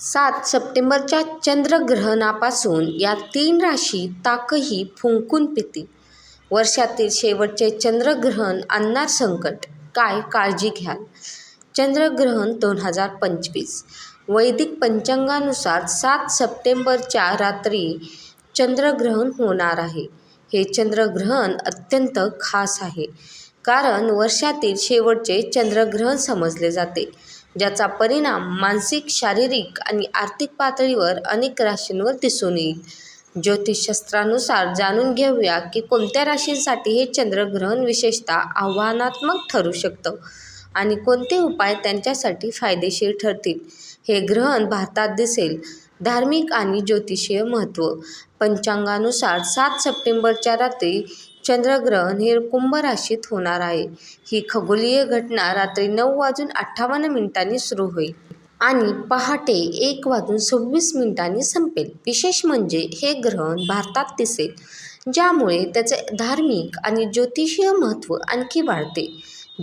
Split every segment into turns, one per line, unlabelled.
सात सप्टेंबरच्या चंद्रग्रहणापासून या तीन राशी ताकही फुंकून पितील वर्षातील शेवटचे चंद्रग्रहण आणणार संकट. काय काळजी घ्याल? चंद्रग्रहण दोन हजार पंचवीस. वैदिक पंचांगानुसार सात सप्टेंबरच्या रात्री चंद्रग्रहण होणार आहे. हे चंद्रग्रहण अत्यंत खास आहे. कारण वर्षातील शेवटचे चंद्रग्रहण समजले जाते. ज्याचा परिणाम मानसिक शारीरिक आणि आर्थिक पातळीवर अनेक राशींवर दिसून येईल. ज्योतिषशास्त्रानुसार जाणून घेऊया की कोणत्या राशींसाठी हे चंद्रग्रहण विशेषतः आव्हानात्मक ठरू शकतं आणि कोणते उपाय त्यांच्यासाठी फायदेशीर ठरतील. हे ग्रहण भारतात दिसेल. धार्मिक आणि ज्योतिषीय महत्त्व. पंचांगानुसार सात सप्टेंबरच्या रात्री चंद्रग्रहण हे कुंभ राशीत होणार आहे. ही खगोलीय घटना रात्री नऊ वाजून अठ्ठावन्न मिनिटांनी सुरू होईल. आणि पहाटे एक वाजून सव्वीस मिनिटांनी संपेल. विशेष म्हणजे हे ग्रहण भारतात दिसेल ज्यामुळे त्याचे धार्मिक आणि ज्योतिषीय महत्त्व आणखी वाढते.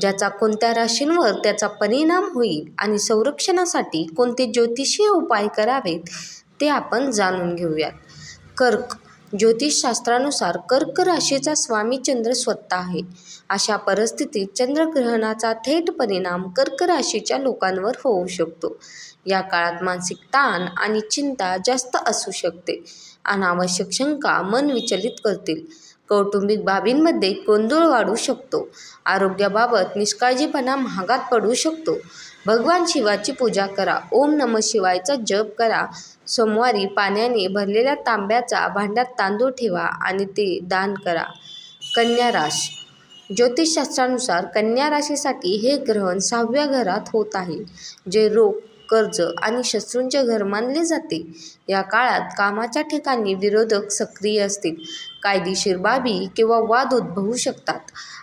ज्याचा कोणत्या राशींवर त्याचा परिणाम होईल आणि संरक्षणासाठी कोणते ज्योतिषीय उपाय करावेत ते आपण जाणून घेऊयात. कर्क ज्योतिषशास्त्रानुसार कर्क राशीचा स्वामी चंद्र स्वतः आहे. अशा परिस्थितीत चंद्रग्रहणाचा थेट परिणाम कर्क राशीच्या लोकांवर होऊ शकतो. या काळात मानसिक ताण आणि चिंता जास्त असू शकते. अनावश्यक शंका मन विचलित करतील. कौटुंबिक बाबींमध्ये गोंधळ वाढू शकतो. आरोग्याबाबत निष्काळजीपणा महागात पडू शकतो. भगवान शिवाची पूजा करा. ओम नम शिवायचा जप करा. सोमवारी पाण्याने भरलेल्या तांब्याचा भांड्यात तांदूळ ठेवा आणि ते दान करा. कन्या राशी. ज्योतिषशास्त्रानुसार कन्या राशीसाठी हे ग्रहण सहाव्या घरात होत आहे. जे रोग कर्ज आणि शत्रूंचे घर मानले जाते. या काळात कामाच्या ठिकाणी विरोधक सक्रिय असतील. कायदेशीर बाबी किंवा वाद उद्भवू शकतात.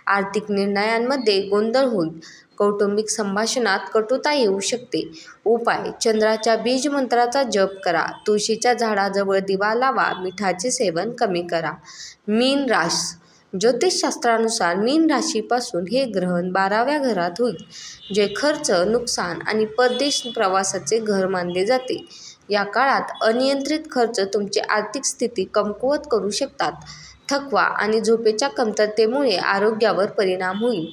आर्थिक निर्णयांमध्ये गोंधळ होईल कौटुंबिक संभाषणात कटुता येऊ शकते. उपाय चंद्राच्या बीज मंत्राचा जप करा. तुळशीच्या झाडाजवळ दिवा लावा. मिठाचे सेवन कमी करा. मीन रास ज्योतिषशास्त्रानुसार मीन राशीपासून हे ग्रहण बाराव्या घरात होईल जे खर्च नुकसान आणि परदेश प्रवासाचे घर मानले जाते. या काळात अनियंत्रित खर्च तुमची आर्थिक स्थिती कमकुवत करू शकतात. थकवा आणि झोपेच्या कमतरतेमुळे आरोग्यावर परिणाम होईल.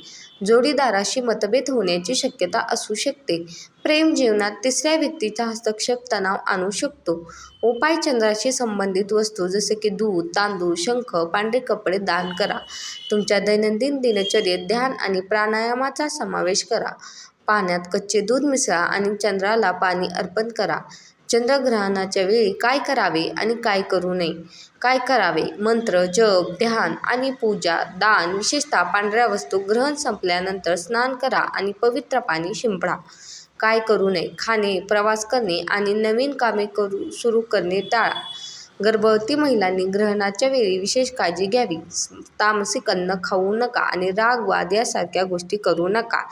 जोडीदाराशी मतभेद होण्याची शक्यता असू शकते. प्रेम जीवनात तिसऱ्या व्यक्तीचा हस्तक्षेप तणाव आणू शकतो. उपाय चंद्राशी संबंधित वस्तू जसे की दूध तांदूळ शंख पांढरे कपडे दान करा. तुमच्या दैनंदिन दिनचर्येत ध्यान आणि प्राणायामाचा समावेश करा. पाण्यात कच्चे दूध मिसळा आणि चंद्राला पाणी अर्पण करा. चंद्रग्रहणाच्या वेळी काय करावे आणि काय करू नये? काय करावे? मंत्र जप ध्यान आणि पूजा दान विशेषतः पांढऱ्या वस्तू ग्रहण संपल्यानंतर स्नान करा आणि पवित्र पाणी शिंपडा. काय करू नये? खाणे प्रवास करणे आणि नवीन कामे करू सुरू करणे टाळा. गर्भवती महिलांनी ग्रहणाच्या वेळी विशेष काळजी घ्यावी. तामसिक अन्न खाऊ नका आणि राग वाद यासारख्या गोष्टी करू नका.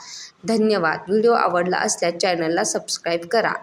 धन्यवाद. व्हिडिओ आवडला असल्यास चॅनलला सबस्क्राईब करा.